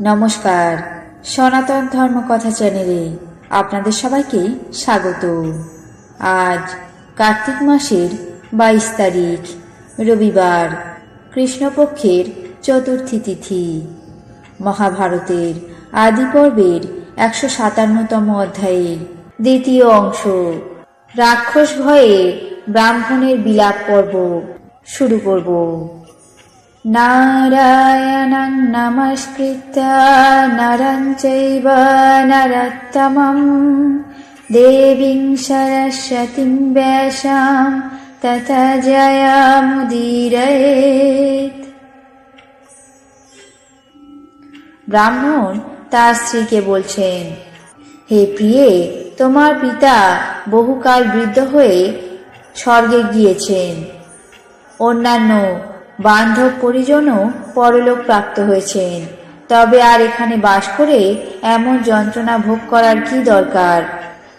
নমস্কার। সনাতন ধর্ম কথা চ্যানেলে আপনাদের সবাইকে স্বাগত। আজ কার্তিক মাসের বাইশ তারিখ, রবিবার, কৃষ্ণপক্ষের চতুর্থী তিথি। মহাভারতের আদি পর্বের একশো সাতান্নতম অধ্যায়ের দ্বিতীয় অংশ। রাক্ষস ভয়ে ব্রাহ্মণের বিলাপ পর্ব শুরু করব। নমস্কৃত্য নরং চৈব নরোত্তমं দেবীং সরস্বতীং ব্যাসাং তত জয়ামুদীরয়েত ব্রাহ্মণ তার স্ত্রীকে বলছেন, হে প্রিয়ে, তোমার পিতা বহুকাল বৃদ্ধ হয়ে স্বর্গে গিয়েছেন। অন্যান্য বান্ধব পরিজনও পরলোক প্রাপ্ত হয়েছেন। তবে আর এখানে বাস করে এমন যন্ত্রণা ভোগ করার কি দরকার?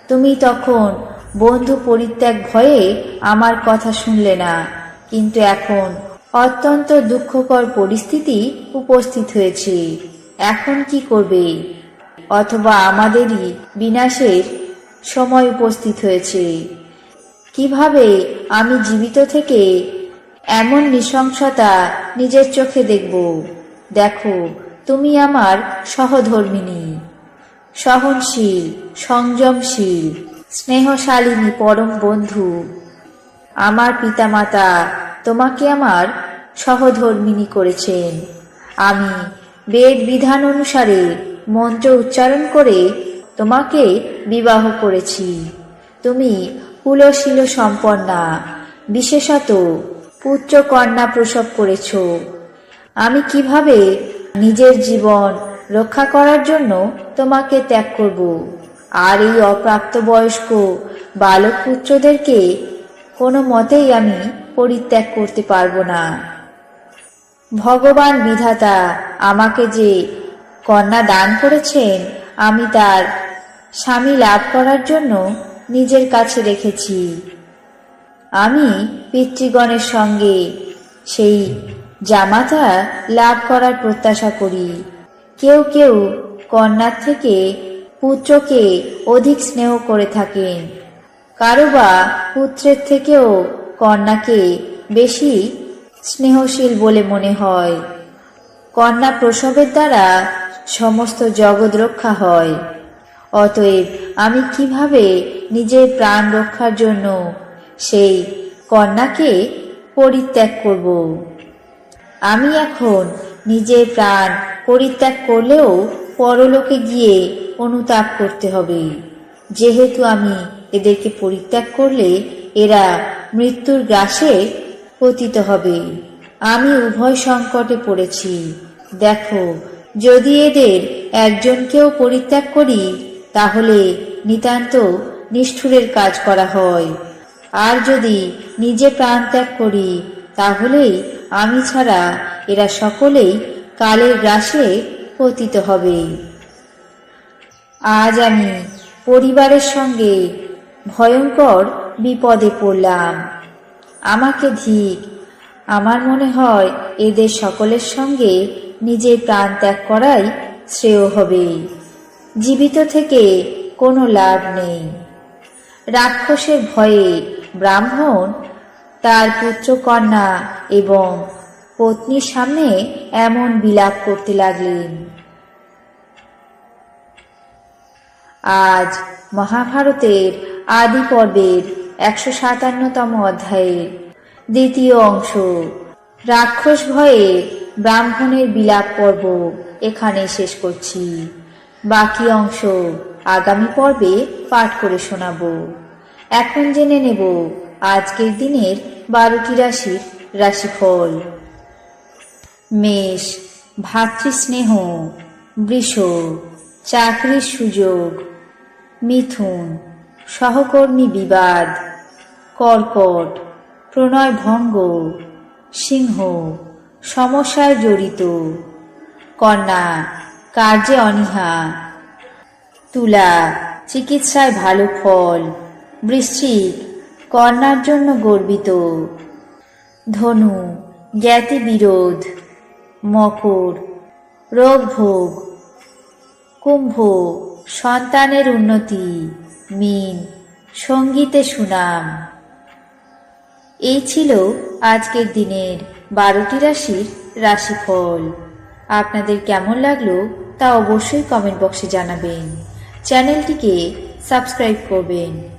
তুমি তখন বন্ধু পরিত্যাগ ভয়ে আমার কথা শুনলে না। কিন্তু এখন অত্যন্ত দুঃখকর পরিস্থিতি উপস্থিত হয়েছে। এখন কি করবে? অথবা আমাদেরই বিনাশের সময় উপস্থিত হয়েছে। কীভাবে আমি জীবিত থেকে এমন নৃশংসতা নিজের চোখে দেখব। দেখো, তুমি আমার সহধর্মিনী। সহনশীল, সংযমশীল, স্নেহশালিনী পরম বন্ধু। আমার পিতামাতা তোমাকে আমার সহধর্মিনী করেছেন। আমি বেদ বিধান অনুসারে মন্ত্র উচ্চারণ করে তোমাকে বিবাহ করেছি। তুমি কুলশীল সম্পন্না, বিশেষত পুত্র কন্যা প্রসব করেছ। আমি কীভাবে নিজের জীবন রক্ষা করার জন্য তোমাকে ত্যাগ করব? আর এই অপ্রাপ্তবয়স্ক বালক পুত্রদেরকে কোনো মতেই আমি পরিত্যাগ করতে পারব না। ভগবান বিধাতা আমাকে যে কন্যা দান করেছেন, আমি তার স্বামী লাভ করার জন্য নিজের কাছে রেখেছি। আমি পিতৃগণের সঙ্গে সেই জামাতা লাভ করার প্রত্যাশা করি। কেউ কেউ কন্যার থেকে পুত্রকে অধিক স্নেহ করে থাকেন। কারও বা পুত্রের থেকেও কন্যাকে বেশি স্নেহশীল বলে মনে হয়। কন্যা প্রসবের দ্বারা সমস্ত জগৎ রক্ষা হয়। অতএব আমি কীভাবে নিজের প্রাণ রক্ষার জন্য সেই কন্যাকে পরিত্যাগ করব। আমি এখন নিজের প্রাণ পরিত্যাগ করলেও পরলোকে গিয়ে অনুতাপ করতে হবে। যেহেতু আমি এদেরকে পরিত্যাগ করলে এরা মৃত্যুর গ্রাসে পতিত হবে। আমি উভয় সংকটে পড়েছি। দেখো, যদি এদের একজনকেও পরিত্যাগ করি, তাহলে নিতান্ত নিষ্ঠুরের কাজ করা হয়। আর যদি নিজে প্রাণ ত্যাগ করি, তাহলেই আমি ছাড়া এরা সকলেই কালের গ্রাসে পতিত হবে। আজ আমি পরিবারের সঙ্গে ভয়ঙ্কর বিপদে পড়লাম। আমাকে ধিক আমার মনে হয় এদের সকলের সঙ্গে নিজের প্রাণ ত্যাগ করাই শ্রেয় হবে। জীবিত থেকে কোনো লাভ নেই। রাক্ষসের ভয়ে ব্রাহ্মণ, তার পুত্রকন্যা এবং পত্নীর সামনে এমন বিলাপ করতে লাগলেন। আজ মহাভারতের আদি পর্বের একশো সাতান্নতম অধ্যায়ের দ্বিতীয় অংশ। রাক্ষস ভয়ে ব্রাহ্মণের বিলাপ পর্ব এখানে শেষ করছি। বাকি অংশ আগামী পর্বে পাঠ করে শোনাবো। এখন জেনে নেব আজকের দিনের বারোটি রাশির রাশিফল। মেষ, ভাতৃস্নেহ, বৃষ, চাকরির সুযোগ, মিথুন, সহকর্মী বিবাদ, কর্কট প্রণয় ভঙ্গ সিংহ, সমস্যায় জড়িত, কন্যা, কার্যে অনীহা, তুলা, চিকিৎসায় ভালো ফল বৃশ্চিক, কন্যার জন্য গর্বিত। ধনু, জ্ঞাতি বিরোধ, মকর, রোগ ভোগ, কুম্ভ, সন্তানের উন্নতি, মিন, সঙ্গীতে সুনাম। এই ছিল আজকের দিনের বারোটি রাশির রাশিফল। আপনাদের কেমন লাগল তা অবশ্যই কমেন্ট বক্সে জানাবেন। চ্যানেলটিকে সাবস্ক্রাইব করবেন।